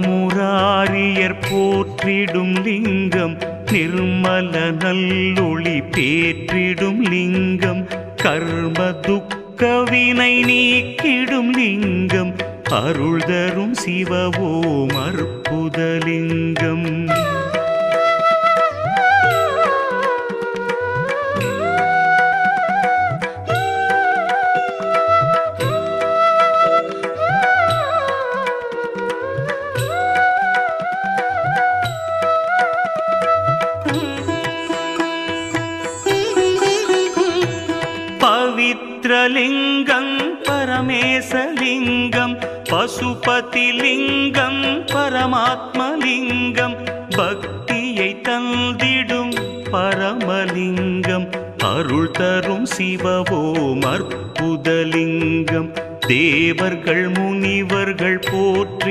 பிரம்மமுராரியர் போற்றிடும் லிங்கம் நிர்மல நல்லொளி பேற்றிடும் லிங்கம் கர்ம துக்கவினை நீக்கிடும் லிங்கம் அருள் தரும் சிவவோம் அற்புதலிங்கம் பவித்ரலிங்கம் பரமேசலிங்கம் பசுபதிலிங்கம் பரமாத்மலிங்கம் பக்தியை தந்திடும் பரமலிங்கம் அருள் தரும் சிவவோம் அற்புதலிங்கம் தேவர்கள் முனிவர்கள் போற்றிடும்